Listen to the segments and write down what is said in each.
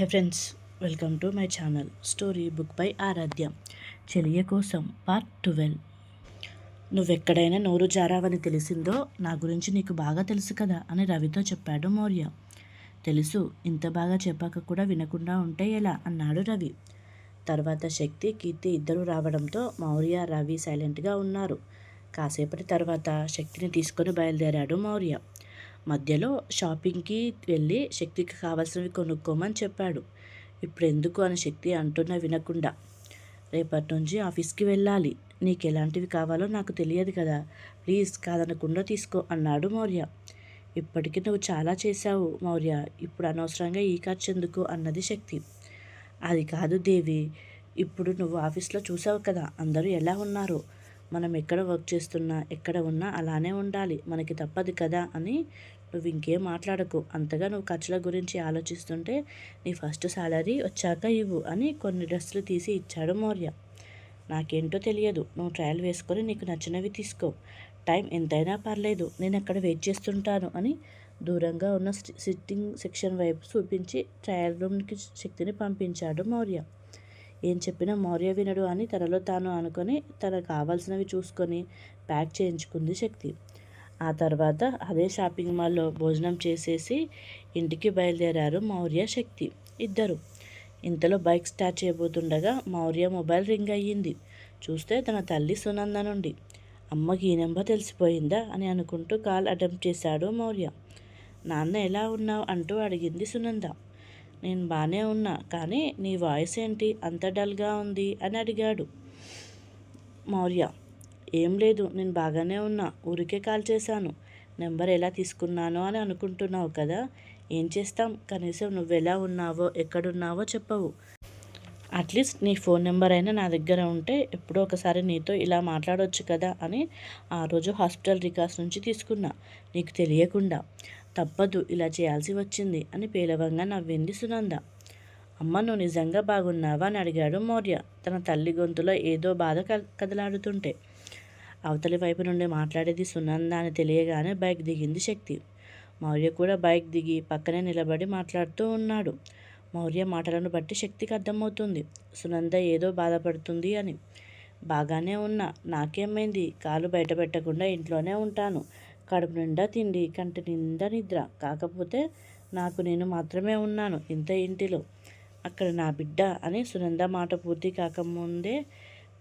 Hi friends welcome to my channel story book by Aradhya చెలియ కోసం part twelve నువ్వెక్కడైనా నోరు జారావని తెలిసిందో నా గురించి నీకు బాగా తెలుసు కదా అని రవితో చెప్పాడు మౌర్య. తెలుసు ఇంత బాగా చెప్పాక కూడా వినకుండా ఉంటే ఎలా? అన్నాడు రవి. తర్వాత శక్తి కీర్తి ఇద్దరు రావడంతో మౌర్య రవి సైలెంట్గా ఉన్నారు. కాసేపటి తర్వాత శక్తిని తీసుకొని బయలుదేరాడు మౌర్య. మధ్యలో షాపింగ్కి వెళ్ళి శక్తికి కావాల్సినవి కొనుక్కోమని చెప్పాడు. ఇప్పుడు ఎందుకు అని శక్తి అంటున్నా వినకుండా. రేపటి నుంచి ఆఫీస్కి వెళ్ళాలి. నీకు ఎలాంటివి కావాలో నాకు తెలియదు కదా. ప్లీజ్ కాదనకుండా తీసుకో అన్నాడు మౌర్య. ఇప్పటికీ నువ్వు చాలా చేశావు మౌర్య. ఇప్పుడు అనవసరంగా ఈ ఖర్చు ఎందుకు అన్నది శక్తి. అది కాదు దేవి. ఇప్పుడు నువ్వు ఆఫీస్లో చూసావు కదా. అందరూ ఎలా ఉన్నారు? మనం ఎక్కడ వర్క్ చేస్తున్నా ఎక్కడ ఉన్నా అలానే ఉండాలి. మనకి తప్పదు కదా అని నువ్వు ఇంకేం మాట్లాడకు. అంతగా నువ్వు ఖర్చుల గురించి ఆలోచిస్తుంటే నీ ఫస్ట్ సాలరీ వచ్చాక ఇవ్వు అని కొన్ని డ్రెస్సులు తీసి ఇచ్చాడు మౌర్య. నాకేంటో తెలియదు. నువ్వు ట్రయల్ వేసుకొని నీకు నచ్చినవి తీసుకో. టైం ఎంతైనా పర్లేదు. నేను అక్కడ వెయిట్ చేస్తుంటాను అని దూరంగా ఉన్న సిట్టింగ్ సెక్షన్ వైపు చూపించి ట్రయల్ రూమ్కి శక్తిని పంపించాడు మౌర్య. ఏం చెప్పినా మౌర్య వినడు అని తనలో తాను అనుకొని తనకు కావాల్సినవి చూసుకొని ప్యాక్ చేయించుకుంది శక్తి. ఆ తర్వాత అదే షాపింగ్ మాల్లో భోజనం చేసేసి ఇంటికి బయలుదేరారు మౌర్య శక్తి ఇద్దరు. ఇంతలో బైక్ స్టార్ట్ చేయబోతుండగా మౌర్య మొబైల్ రింగ్ అయ్యింది. చూస్తే తన తల్లి సునంద నుండి. అమ్మకి ఈ నెంబర్ తెలిసిపోయిందా అని అనుకుంటూ కాల్ అటెంప్ట్ చేశాడు మౌర్య. నాన్న ఎలా ఉన్నావు? అంటూ అడిగింది సునంద. నేను బాగానే ఉన్నా కానీ నీ వాయిస్ ఏంటి అంత డల్గా ఉంది? అని అడిగాడు. మౌర్య ఏం లేదు నేను బాగానే ఉన్నా ఊరికే కాల్ చేశాను. నెంబర్ ఎలా తీసుకున్నానో అని అనుకుంటున్నావు కదా? ఏం చేస్తాం? కనీసం నువ్వెలా ఉన్నావో ఎక్కడున్నావో చెప్పవు. అట్లీస్ట్ నీ ఫోన్ నెంబర్ అయినా నా దగ్గర ఉంటే ఎప్పుడో ఒకసారి నీతో ఇలా మాట్లాడవచ్చు కదా అని ఆ రోజు హాస్పిటల్ రికార్డ్స్ నుంచి తీసుకున్నా. నీకు తెలియకుండా. తప్పదు ఇలా చేయాల్సి వచ్చింది అని పేలవంగా నవ్వింది సునంద. అమ్మ నువ్వు నిజంగా బాగున్నావా అని అడిగాడు మౌర్య తన తల్లి గొంతులో ఏదో బాధ కదలాడుతుంటే. అవతలి వైపు నుండి మాట్లాడేది సునంద అని తెలియగానే బైక్ దిగింది శక్తి. మౌర్య కూడా బైక్ దిగి పక్కనే నిలబడి మాట్లాడుతూ ఉన్నాడు. మౌర్య మాటలను బట్టి శక్తికి అర్థమవుతుంది. సునంద ఏదో బాధపడుతుంది అని. బాగానే ఉన్నా నాకేమైంది? కాలు బయట పెట్టకుండా ఇంట్లోనే ఉంటాను. కడుపు నిండా తిండి కంటి నిండా నిద్ర. కాకపోతే నాకు నేను మాత్రమే ఉన్నాను ఇంత ఇంటిలో. అక్కడ నా బిడ్డ అని సునంద మాట పూర్తి కాకముందే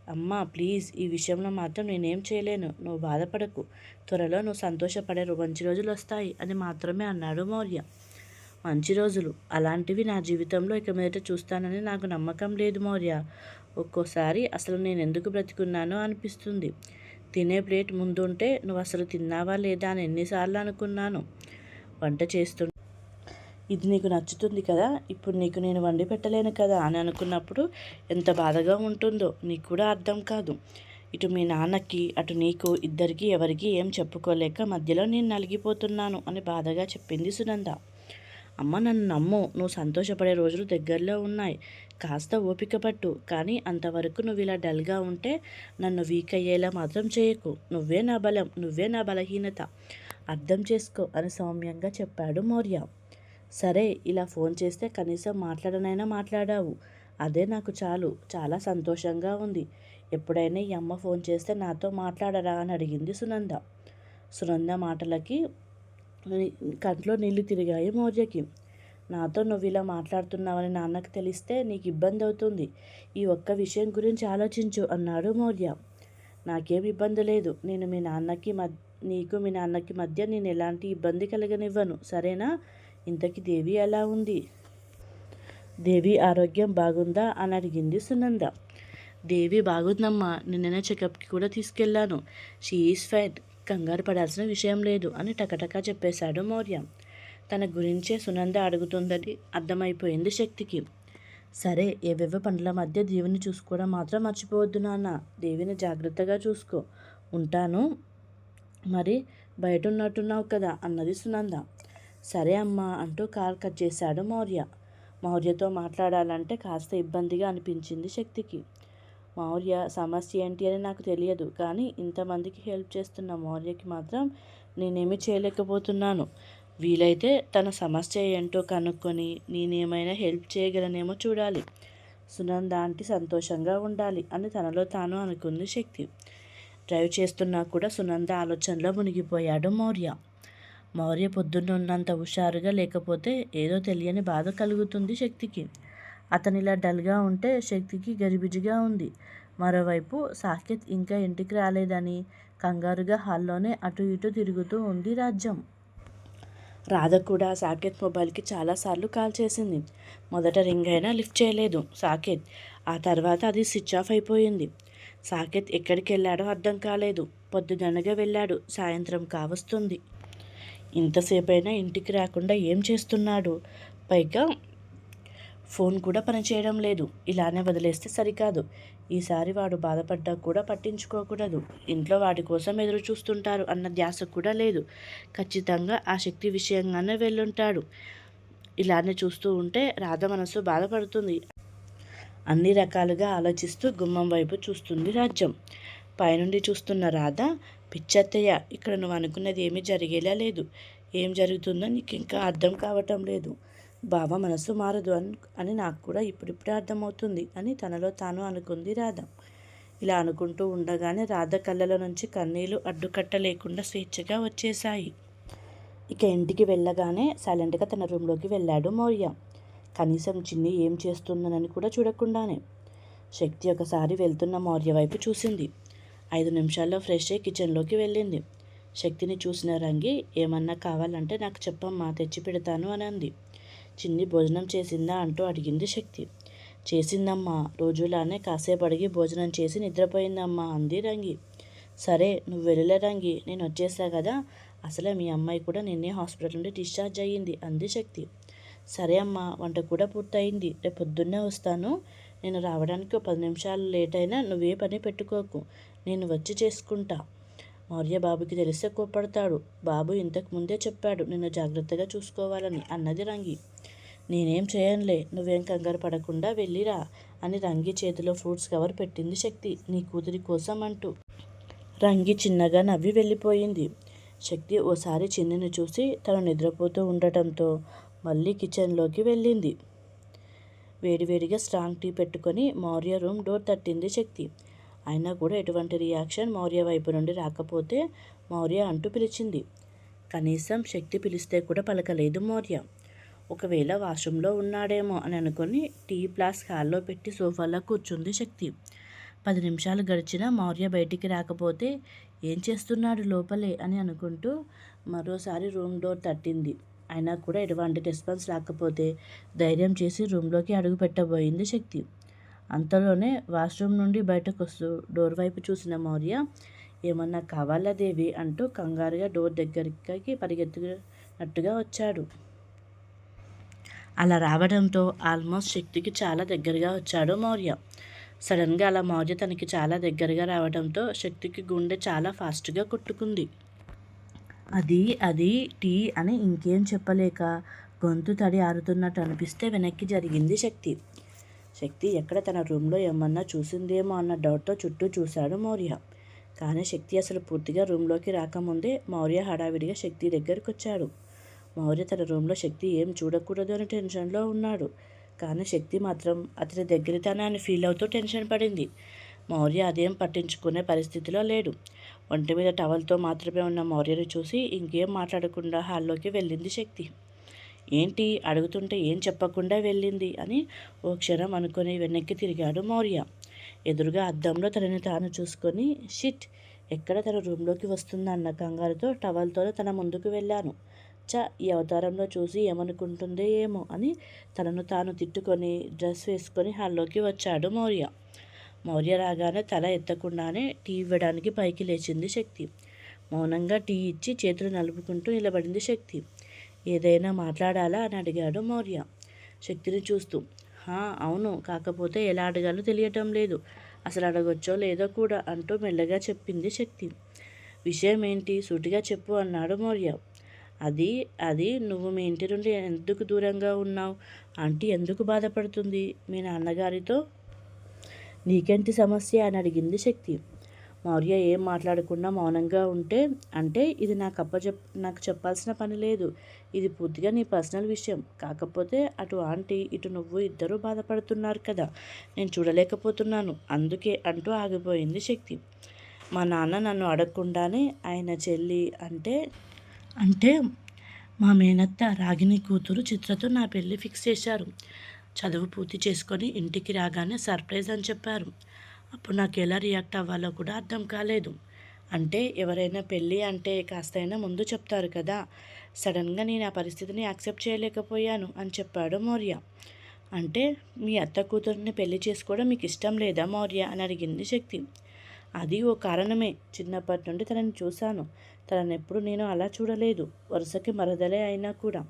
అమ్మ ప్లీజ్ ఈ విషయంలో మాత్రం నేనేం చేయలేను. నువ్వు బాధపడకు. త్వరలో నువ్వు సంతోషపడే మంచి రోజులు వస్తాయి అని మాత్రమే అన్నాడు మౌర్య. మంచి రోజులు. అలాంటివి నా జీవితంలో ఇక మీదట చూస్తానని నాకు నమ్మకం లేదు మౌర్య. ఒక్కోసారి అసలు నేను ఎందుకు బ్రతికున్నానో అనిపిస్తుంది. తినే ప్లేట్ ముందుంటే నువ్వు అసలు తిన్నావా లేదా అని ఎన్నిసార్లు అనుకున్నాను. వంట చేస్తు ఇది నీకు నచ్చుతుంది కదా? ఇప్పుడు నీకు నేను వండి పెట్టలేను కదా అని అనుకున్నప్పుడు ఎంత బాధగా ఉంటుందో నీకు కూడా అర్థం కాదు. ఇటు మీ నాన్నకి అటు నీకు ఇద్దరికి ఎవరికి ఏం చెప్పుకోలేక మధ్యలో నేను నలిగిపోతున్నాను అని బాధగా చెప్పింది సునంద. అమ్మ నన్ను నమ్ము నువ్వు సంతోషపడే రోజులు దగ్గరలో ఉన్నాయి. కాస్త ఓపిక పట్టు. కానీ అంతవరకు నువ్వు ఇలా డల్గా ఉంటే నన్ను వీక్ అయ్యేలా మాత్రం చేయకు. నువ్వే నా బలం నువ్వే నా బలహీనత. అర్థం చేసుకో అని సౌమ్యంగా చెప్పాడు మౌర్య. సరే ఇలా ఫోన్ చేస్తే కనీసం మాట్లాడనైనా మాట్లాడావు. అదే నాకు చాలు. చాలా సంతోషంగా ఉంది. ఎప్పుడైనా ఈ అమ్మ ఫోన్ చేస్తే నాతో మాట్లాడరా అని అడిగింది సునంద. సునంద మాటలకి కంట్లో నీళ్ళు తిరిగాయి మౌర్యకి. నాతో నువ్వు ఇలా మాట్లాడుతున్నావని నాన్నకు తెలిస్తే నీకు ఇబ్బంది అవుతుంది. ఈ ఒక్క విషయం గురించి ఆలోచించు అన్నాడు మౌర్య. నాకేం ఇబ్బంది లేదు. నేను మీ నాన్నకి మధ్య నీకు మీ నాన్నకి మధ్య నేను ఎలాంటి ఇబ్బంది కలగనివ్వను. సరేనా? ఇంతకీ దేవి ఎలా ఉంది? దేవి ఆరోగ్యం బాగుందా? అని అడిగింది సునంద. దేవి బాగుందమ్మా. నిన్ననే చెకప్కి కూడా తీసుకెళ్ళాను. She is fine. కంగారు పడాల్సిన విషయం లేదు అని టకటకా చెప్పేశాడు మౌర్య. తన గురించే సునంద అడుగుతుందని అర్థమైపోయింది శక్తికి. సరే ఏవేవో పనుల మధ్య దేవిని చూసుకోవడం మాత్రం మర్చిపోవద్దు నాన్న. దేవిని జాగ్రత్తగా చూసుకో. ఉంటాను. మరి బయట ఉన్నట్టున్నావు కదా అన్నది సునంద. సరే అమ్మా అంటూ కాల్ కట్ చేశాడు మౌర్య. మౌర్యతో మాట్లాడాలంటే కాస్త ఇబ్బందిగా అనిపించింది శక్తికి. మౌర్య సమస్య ఏంటి అని నాకు తెలియదు కానీ ఇంతమందికి హెల్ప్ చేస్తున్న మౌర్యకి మాత్రం నేనేమి చేయలేకపోతున్నాను. వీలైతే తన సమస్య ఏంటో కనుక్కొని నేనేమైనా హెల్ప్ చేయగలనేమో చూడాలి. సునంద ఆంటీ సంతోషంగా ఉండాలి అని తనలో తాను అనుకుంది శక్తి. డ్రైవ్ చేస్తున్నా కూడా సునంద ఆలోచనలో మునిగిపోయాడు మౌర్య. మౌర్య పొద్దున్నంత హుషారుగా లేకపోతే ఏదో తెలియని బాధ కలుగుతుంది శక్తికి. అతనిలా డల్గా ఉంటే శక్తికి గజిబిజిగా ఉంది. మరోవైపు సాకేత్ ఇంకా ఇంటికి రాలేదని కంగారుగా హాల్లోనే అటు ఇటు తిరుగుతూ ఉంది రాజ్యం. రాధ కూడా సాకేత్ మొబైల్కి చాలాసార్లు కాల్ చేసింది. మొదట రింగ్ అయినా లిఫ్ట్ చేయలేదు సాకేత్. ఆ తర్వాత అది స్విచ్ ఆఫ్ అయిపోయింది. సాకేత్ ఎక్కడికి వెళ్ళాడో అర్థం కాలేదు. పొద్దుగనగా వెళ్ళాడు. సాయంత్రం కావస్తుంది. ఇంతసేపైనా ఇంటికి రాకుండా ఏం చేస్తున్నాడు? పైగా ఫోన్ కూడా పనిచేయడం లేదు. ఇలానే వదిలేస్తే సరికాదు. ఈసారి వాడు బాధపడ్డా కూడా పట్టించుకోకూడదు. ఇంట్లో వాడి కోసం ఎదురు చూస్తుంటారు అన్న ధ్యాస కూడా లేదు. ఖచ్చితంగా ఆ శక్తి విషయంగానే వెళ్ళుంటాడు. ఇలానే చూస్తూ ఉంటే రాధ మనసు బాధపడుతుంది. అన్ని రకాలుగా ఆలోచిస్తూ గుమ్మం వైపు చూస్తుంది రాజ్యం. పైనుండి చూస్తున్న రాధ పిచ్చత్తయ్య ఇక్కడ నువ్వు అనుకున్నది ఏమీ జరిగేలా లేదు. ఏం జరుగుతుందో నీకు ఇంకా అర్థం కావటం లేదు. బావ మనసు మారదు అని అని నాకు కూడా ఇప్పుడిప్పుడే అర్థమవుతుంది. అని తనలో తాను అనుకుంది రాధ. ఇలా అనుకుంటూ ఉండగానే రాధ కళ్ళల నుంచి కన్నీళ్ళు అడ్డుకట్ట లేకుండా స్వేచ్ఛగా వచ్చేశాయి. ఇక ఇంటికి వెళ్ళగానే సైలెంట్గా తన రూమ్లోకి వెళ్ళాడు మౌర్య. కనీసం చిన్ని ఏం చేస్తుందనని కూడా చూడకుండానే శక్తి ఒకసారి వెళ్తున్న మౌర్య వైపు చూసింది. ఐదు నిమిషాల్లో ఫ్రెష్ అయ్యి కిచెన్లోకి వెళ్ళింది. శక్తిని చూసిన రంగి ఏమన్నా కావాలంటే నాకు చెప్పమ్మా తెచ్చి పెడతాను అని అంది. చిన్ని భోజనం చేసిందా అంటూ అడిగింది శక్తి. చేసిందమ్మా రోజులానే కాసేపు అడిగి భోజనం చేసి నిద్రపోయిందమ్మా అంది రంగి. సరే నువ్వు వెళ్ళలే రంగి నేను వచ్చేసా కదా. అసలే మీ అమ్మాయి కూడా నిన్నే హాస్పిటల్ నుండి డిశ్చార్జ్ అయ్యింది అంది శక్తి. సరే అమ్మా వంట కూడా పూర్తయింది. రేపు పొద్దున్నే వస్తాను. నేను రావడానికి ఒక పది నిమిషాలు లేట్ అయినా నువ్వే పని పెట్టుకోకు. నేను వచ్చి చేసుకుంటా. మౌర్య బాబుకి తెలిస్తే కోప్పడతాడు. బాబు ఇంతకు ముందే చెప్పాడు నిన్ను జాగ్రత్తగా చూసుకోవాలని అన్నది రంగి. నేనేం చేయనులే నువ్వేం కంగారు పడకుండా వెళ్ళిరా అని రంగి చేతిలో ఫ్రూట్స్ కవర్ పెట్టింది శక్తి. నీ కూతురి కోసం అంటూ. రంగి చిన్నగా నవ్వి వెళ్ళిపోయింది. శక్తి ఓసారి చిన్నిని చూసి తను నిద్రపోతూ ఉండటంతో మళ్ళీ కిచెన్లోకి వెళ్ళింది. వేడివేడిగా స్ట్రాంగ్ టీ పెట్టుకొని మౌర్య రూమ్ డోర్ తట్టింది శక్తి. అయినా కూడా ఎటువంటి రియాక్షన్ మౌర్య వైపు నుండి రాకపోతే మౌర్య అంటూ పిలిచింది. కనీసం శక్తి పిలిస్తే కూడా పలకలేదు మౌర్య. ఒకవేళ వాష్రూమ్లో ఉన్నాడేమో అని అనుకుని టీ ప్లాస్ హాల్లో పెట్టి సోఫాలో కూర్చుంది శక్తి. పది నిమిషాలు గడిచినా మౌర్య బయటికి రాకపోతే ఏం చేస్తున్నాడు లోపలే అని అనుకుంటూ మరోసారి రూమ్ డోర్ తట్టింది. అయినా కూడా ఎటువంటి రెస్పాన్స్ రాకపోతే ధైర్యం చేసి రూమ్లోకి అడుగు పెట్టబోయింది శక్తి. అంతలోనే వాష్రూమ్ నుండి బయటకు వస్తూ డోర్ వైపు చూసిన మౌర్య ఏమన్నా కావాలా దేవి? అంటూ కంగారుగా డోర్ దగ్గరికి పరిగెత్తునట్టుగా వచ్చాడు. అలా రావడంతో ఆల్మోస్ట్ శక్తికి చాలా దగ్గరగా వచ్చాడు మౌర్య. సడన్గా అలా మౌర్య తనకి చాలా దగ్గరగా రావడంతో శక్తికి గుండె చాలా ఫాస్ట్గా కొట్టుకుంది. అది అది టీ అని ఇంకేం చెప్పలేక గొంతు తడి ఆరుతున్నట్టు అనిపిస్తే వెనక్కి జరిగింది శక్తి. శక్తి ఎక్కడ తన రూమ్లో ఏమన్నా చూసిందేమో అన్న డౌట్తో చుట్టూ చూశాడు మౌర్య. కానీ శక్తి అసలు పూర్తిగా రూమ్లోకి రాకముందే మౌర్య హడావిడిగా శక్తి దగ్గరికి వచ్చాడు మౌర్య తన రూమ్లో శక్తి ఏం చూడకూడదు అని టెన్షన్లో ఉన్నాడు. కానీ శక్తి మాత్రం అతని దగ్గరితనాన్ని ఫీల్ అవుతూ టెన్షన్ పడింది. మౌర్య అదేం పట్టించుకునే పరిస్థితిలో లేడు. ఒంటి మీద టవల్తో మాత్రమే ఉన్న మౌర్యను చూసి ఇంకేం మాట్లాడకుండా హాల్లోకి వెళ్ళింది శక్తి. ఏంటి? అడుగుతుంటే ఏం చెప్పకుండా వెళ్ళింది? అని ఓ క్షణం అనుకుని వెనక్కి తిరిగాడు మౌర్య. ఎదురుగా అద్దంలో తనని తాను చూసుకొని షిట్! ఎక్కడ తన రూమ్లోకి వస్తుందన్న కంగారుతో టవల్తో తన ముందుకు వెళ్ళాను. చ ఈ అవతారంలో చూసి ఏమనుకుంటుందో ఏమో అని తనను తాను తిట్టుకొని డ్రెస్ వేసుకొని హాల్లోకి వచ్చాడు మౌర్య. మౌర్య రాగానే తల ఎత్తకుండానే టీ ఇవ్వడానికి పైకి లేచింది శక్తి. మౌనంగా టీ ఇచ్చి చేతులు నలుపుకుంటూ నిలబడింది శక్తి. ఏదైనా మాట్లాడాలా అని అడిగాడు మౌర్య. శక్తిని చూస్తూ హా అవును కాకపోతే ఎలా అడగాలో తెలియటం లేదు. అసలు అడగొచ్చో లేదో కూడా అంటూ మెల్లగా చెప్పింది శక్తి. విషయం ఏంటి సూటిగా చెప్పు అన్నాడు మౌర్య. అది అది నువ్వు మీ ఇంటి నుండి ఎందుకు దూరంగా ఉన్నావు? ఆంటీ ఎందుకు బాధపడుతుంది? మీ నాన్నగారితో? నీకెంటి సమస్య? అని అడిగింది శక్తి. మౌర్య ఏం మాట్లాడకుండా మౌనంగా ఉంటే అంటే ఇది నాకు అప్పచెప్ నాకు చెప్పాల్సిన పని లేదు. ఇది పూర్తిగా నీ పర్సనల్ విషయం. కాకపోతే అటు ఆంటీ ఇటు నువ్వు ఇద్దరూ బాధపడుతున్నారు కదా. నేను చూడలేకపోతున్నాను. అందుకే అంటూ ఆగిపోయింది శక్తి. మా నాన్న నన్ను అడగకుండానే ఆయన చెల్లి అంటే అంటే మా మేనత్త రాగిని కూతురు చిత్రతో నా పెళ్ళి ఫిక్స్ చేశారు. చదువు పూర్తి చేసుకొని ఇంటికి రాగానే సర్ప్రైజ్ అని చెప్పారు. అప్పుడు నాకు ఎలా రియాక్ట్ అవ్వాలో కూడా అర్థం కాలేదు. అంటే ఎవరైనా పెళ్ళి అంటే కాస్తైనా ముందు చెప్తారు కదా సడన్గా నేను ఆ పరిస్థితిని యాక్సెప్ట్ చేయలేకపోయాను అని చెప్పాడు మౌర్య. అంటే మీ అత్త కూతురిని పెళ్ళి చేసుకోవడం మీకు ఇష్టం లేదా మౌర్య అని అడిగింది శక్తి. అది ఓ కారణమే. చిన్నప్పటి నుండి తనని చూశాను. తనని ఎప్పుడు నేను అలా చూడలేదు. వరుసకి మరదలే అయినా కూడా.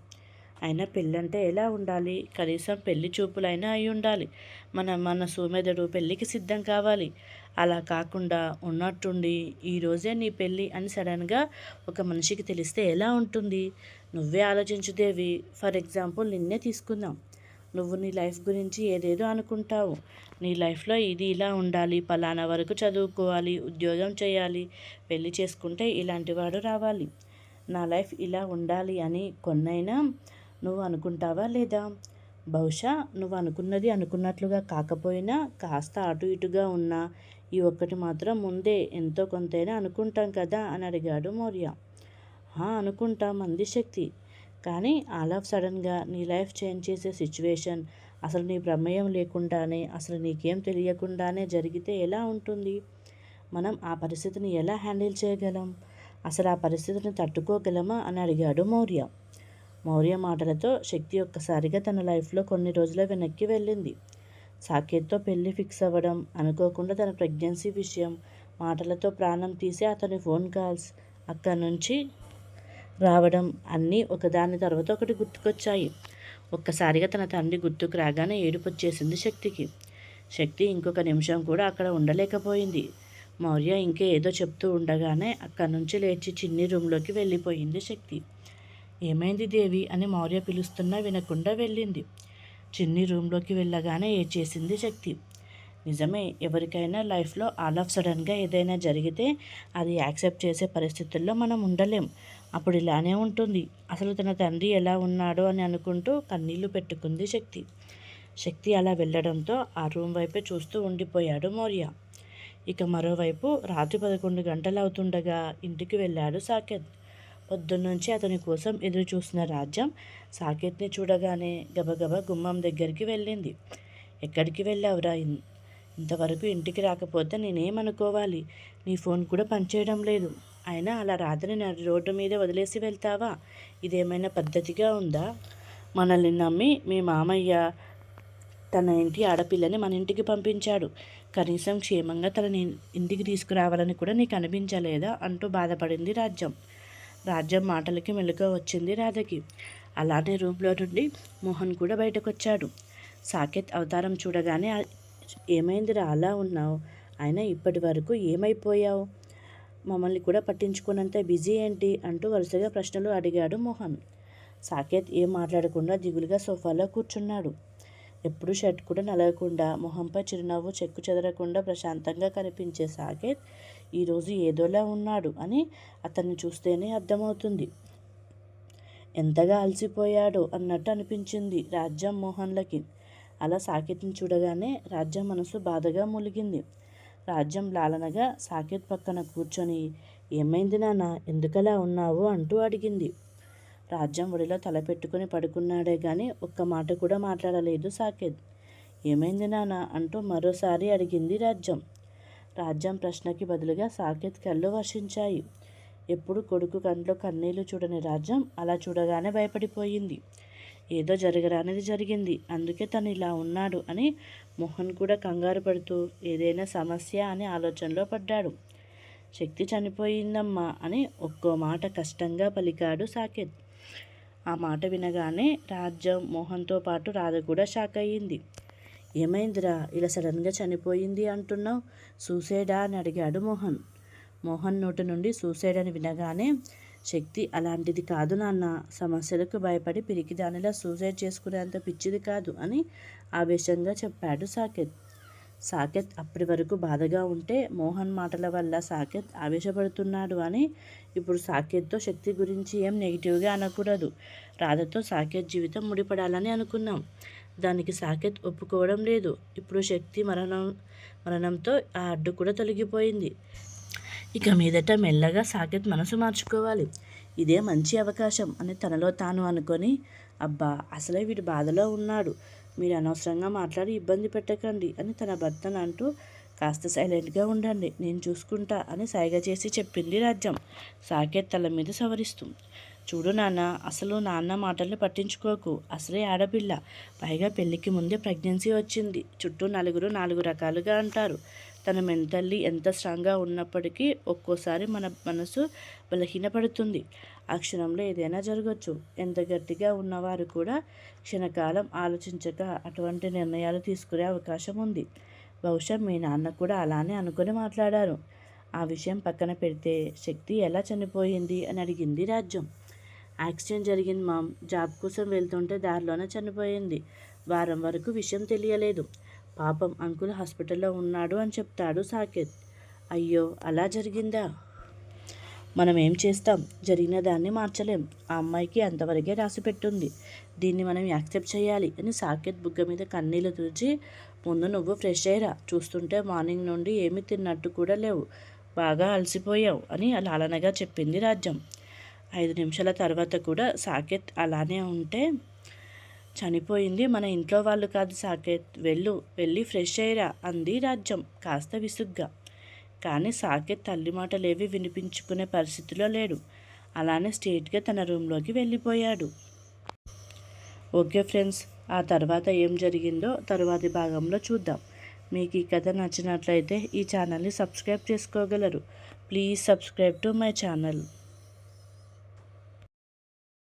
అయినా పెళ్ళంటే ఎలా ఉండాలి? కనీసం పెళ్ళి చూపులైనా అయి ఉండాలి. మన మన సోమెదడు పెళ్ళికి సిద్ధం కావాలి. అలా కాకుండా ఉన్నట్టుండి ఈరోజే నీ పెళ్ళి అని సడన్గా ఒక మనిషికి తెలిస్తే ఎలా ఉంటుంది? నువ్వే ఆలోచించుదేవి ఫర్ ఎగ్జాంపుల్ నిన్నే తీసుకుందాం. నువ్వు నీ లైఫ్ గురించి ఏదేదో అనుకుంటావు. నీ లైఫ్లో ఇది ఇలా ఉండాలి పలానా వరకు చదువుకోవాలి ఉద్యోగం చేయాలి పెళ్ళి చేసుకుంటే ఇలాంటి వాడు రావాలి. నా లైఫ్ ఇలా ఉండాలి అని కొన్నైనా నువ్వు అనుకుంటావా లేదా? బహుశా నువ్వు అనుకున్నది అనుకున్నట్లుగా కాకపోయినా కాస్త అటు ఇటుగా ఉన్నా ఈ ఒక్కటి మాత్రం ముందే ఎంతో కొంతైనా అనుకుంటాం కదా అని అడిగాడు మౌర్య. అనుకుంటాం అంది శక్తి. కానీ ఆల్ ఆఫ్ సడన్గా నీ లైఫ్ చేంజ్ చేసే సిచ్యువేషన్ అసలు నీ ప్రమేయం లేకుండానే అసలు నీకేం తెలియకుండానే జరిగితే ఎలా ఉంటుంది? మనం ఆ పరిస్థితిని ఎలా హ్యాండిల్ చేయగలం? అసలు ఆ పరిస్థితిని తట్టుకోగలమా అని అడిగాడు మౌర్య. మౌర్య మాటలతో శక్తి ఒక్కసారిగా తన లైఫ్లో కొన్ని రోజుల వెనక్కి వెళ్ళింది. సాకేత్తో పెళ్ళి ఫిక్స్ అవ్వడం అనుకోకుండా తన ప్రెగ్నెన్సీ విషయం మాటలతో ప్రాణం తీసి అతని ఫోన్ కాల్స్ అక్కడి నుంచి రావడం అన్నీ ఒకదాని తర్వాత ఒకటి గుర్తుకొచ్చాయి. ఒక్కసారిగా తన తండ్రి గుర్తుకు రాగానే ఏడుపొచ్చేసింది శక్తికి. శక్తి ఇంకొక నిమిషం కూడా అక్కడ ఉండలేకపోయింది. మౌర్య ఇంకా ఏదో చెప్తూ ఉండగానే అక్కడి నుంచి లేచి చిన్ని రూమ్లోకి వెళ్ళిపోయింది శక్తి. ఏమైంది దేవి అని మౌర్య పిలుస్తున్నా వినకుండా వెళ్ళింది. చిన్ని రూమ్లోకి వెళ్ళగానే ఏడ్చేసింది శక్తి? నిజమే ఎవరికైనా లైఫ్లో ఆల్ ఆఫ్ సడన్గా ఏదైనా జరిగితే అది యాక్సెప్ట్ చేసే పరిస్థితుల్లో మనం ఉండలేం. అప్పుడు ఇలానే ఉంటుంది. అసలు తన తండ్రి ఎలా ఉన్నాడో అని అనుకుంటూ కన్నీళ్ళు పెట్టుకుంది శక్తి. శక్తి అలా వెళ్ళడంతో ఆ రూమ్ వైపే చూస్తూ ఉండిపోయాడు మౌర్య. ఇక మరోవైపు రాత్రి పదకొండు గంటలు అవుతుండగా ఇంటికి వెళ్ళాడు సాకేత్. పొద్దున్నుంచి అతని కోసం ఎదురు చూసిన రాజ్యం సాకేత్ని చూడగానే గబగబా గుమ్మం దగ్గరికి వెళ్ళింది. ఎక్కడికి వెళ్ళావురా ఇంతవరకు ఇంటికి రాకపోతే నేనేమనుకోవాలి? నీ ఫోన్ కూడా పనిచేయడం లేదు. అయినా అలా రాత్రి నా రోడ్డు మీద వదిలేసి వెళ్తావా? ఇదేమైనా పద్ధతిగా ఉందా? మనల్ని నమ్మి మీ మామయ్య తన ఇంటి ఆడపిల్లని మన ఇంటికి పంపించాడు. కనీసం క్షేమంగా తనని ఇంటికి తీసుకురావాలని కూడా నీకు అనిపించలేదా? అంటూ బాధపడింది రాజ్యం. రాజ్యం మాటలకి మెలుక వచ్చింది రాధకి. అలానే రూమ్లో నుండి మోహన్ కూడా బయటకు వచ్చాడు సాకేత్ అవతారం చూడగానే ఏమైందిరా? అలా ఉన్నావు. అయినా ఇప్పటి వరకు ఏమైపోయావు? మమ్మల్ని కూడా పట్టించుకున్నంత బిజీ ఏంటి అంటూ వరుసగా ప్రశ్నలు అడిగాడు మోహన్. సాకేత్ ఏం మాట్లాడకుండా దిగులుగా సోఫాలో కూర్చున్నాడు. ఎప్పుడూ షర్ట్ కూడా నలగకుండా మొహంపై చిరునవ్వు చెక్కు చెదరకుండా ప్రశాంతంగా కనిపించే సాకేత్ ఈరోజు ఏదోలా ఉన్నాడు అని అతన్ని చూస్తేనే అర్థమవుతుంది. ఎంతగా అలసిపోయాడో అన్నట్టు అనిపించింది రాజ్యం మోహన్లకి. అలా సాకేత్ని చూడగానే రాజ్యం మనసు బాధగా ములిగింది. రాజ్యం లాలనగా సాకేత్ పక్కన కూర్చొని ఏమైంది నాన్న? ఎందుకలా ఉన్నావు? అంటూ అడిగింది. రాజ్యం ఒడిలో తలపెట్టుకుని పడుకున్నాడే గాని ఒక్క మాట కూడా మాట్లాడలేదు సాకేత్. ఏమైంది నాన్న? అంటూ మరోసారి అడిగింది రాజ్యం. రాజ్యం ప్రశ్నకి బదులుగా సాకేత్ కళ్ళు వర్షించాయి. ఎప్పుడు కొడుకు కంట్లో కన్నీళ్ళు చూడని రాజ్యం అలా చూడగానే భయపడిపోయింది. ఏదో జరగరానిది జరిగింది. అందుకే తను ఇలా ఉన్నాడు అని మోహన్ కూడా కంగారు పడుతూ ఏదైనా సమస్య అని ఆలోచనలో పడ్డాడు. శక్తి చనిపోయిందమ్మా అని ఒక్కో మాట కష్టంగా పలికాడు సాకేత్. ఆ మాట వినగానే రాజ్యం మోహన్తో పాటు రాధ కూడా షాక్ అయ్యింది. ఏమైందిరా? ఇలా సడన్గా చనిపోయింది అంటున్నావు? సూసైడా అని అడిగాడు మోహన్. మోహన్ నోటి నుండి సూసైడ్ అని వినగానే శక్తి అలాంటిది కాదు నాన్న. సమస్యలకు భయపడి పిరికిదానిలా సూసైడ్ చేసుకునేంత పిచ్చిది కాదు అని ఆవేశంగా చెప్పాడు సాకేత్. సాకేత్ అప్పటి వరకు బాధగా ఉంటే మోహన్ మాటల వల్ల సాకేత్ ఆవేశపడుతున్నాడు అని ఇప్పుడు సాకేత్తో శక్తి గురించి ఏం నెగిటివ్గా అనకూడదు. రాధతో సాకేత్ జీవితం ముడిపడాలని అనుకున్నాం. దానికి సాకేత్ ఒప్పుకోవడం లేదు. ఇప్పుడు శక్తి మరణం మరణంతో ఆ అడ్డు కూడా తొలగిపోయింది. ఇక మీదట మెల్లగా సాకేత్ మనసు మార్చుకోవాలి. ఇదే మంచి అవకాశం అని తనలో తాను అనుకొని అబ్బా అసలే వీడు బాధలో ఉన్నాడు. మీరు అనవసరంగా మాట్లాడి ఇబ్బంది పెట్టకండి అని తన భర్తను అంటూ కాస్త సైలెంట్గా ఉండండి. నేను చూసుకుంటా అని సైగ చేసి చెప్పింది రాజ్యం. సాకేత్ తల మీద సవరిస్తూ చూడు నాన్న అసలు నాన్న మాటల్ని పట్టించుకోకు. అసలే ఆడపిల్ల. పైగా పెళ్ళికి ముందే ప్రెగ్నెన్సీ వచ్చింది. చుట్టూ నలుగురు నాలుగు రకాలుగా అంటారు. తన మెంటల్లీ ఎంత స్ట్రాంగ్గా ఉన్నప్పటికీ ఒక్కోసారి మన మనసు బలహీనపడుతుంది. ఆ క్షణంలో ఏదైనా జరగచ్చు. ఎంత గట్టిగా ఉన్నవారు కూడా క్షణకాలం ఆలోచించక అటువంటి నిర్ణయాలు తీసుకునే అవకాశం ఉంది. బహుశా మీ నాన్న కూడా అలానే అనుకుని మాట్లాడారు. ఆ విషయం పక్కన పెడితే శక్తి ఎలా చనిపోయింది అని అడిగింది రాజ్యం. యాక్సిడెంట్ జరిగింది మామ్. జాబ్ కోసం వెళ్తుంటే దారిలోనే చనిపోయింది. వారం వరకు విషయం తెలియలేదు. పాపం అంకుల్ హాస్పిటల్లో ఉన్నాడు అని చెప్తాడు సాకేత్. అయ్యో అలా జరిగిందా? మనం ఏం చేస్తాం? జరిగిన దాన్ని మార్చలేం. ఆ అమ్మాయికి అంతవరకే రాసిపెట్టుంది దీన్ని మనం యాక్సెప్ట్ చేయాలి అని సాకేత్ బుగ్గ మీద కన్నీళ్ళు తుడిచి ముందు నువ్వు ఫ్రెష్ అయ్యరా. చూస్తుంటే మార్నింగ్ నుండి ఏమీ తిన్నట్టు కూడా లేవు. బాగా అలసిపోయావు అని లాలనగా చెప్పింది రాజ్యం. ఐదు నిమిషాల తర్వాత కూడా సాకేత్ అలానే ఉంటే చనిపోయింది. మన ఇంట్లో వాళ్ళు కాదు సాకేత్. వెళ్ళు వెళ్ళి ఫ్రెష్ అయ్యరా అంది రాజ్యం కాస్త విసుగ్గా. కానీ సాకేత్ తల్లి మాటలేవి వినిపించుకునే పరిస్థితిలో లేడు. అలానే స్ట్రేట్గా తన రూమ్లోకి వెళ్ళిపోయాడు. ఓకే ఫ్రెండ్స్ ఆ తర్వాత ఏం జరిగిందో తరువాతి భాగంలో చూద్దాం. మీకు ఈ కథ నచ్చినట్లయితే ఈ ఛానల్ని సబ్స్క్రైబ్ చేసుకోగలరు. Please subscribe to my channel.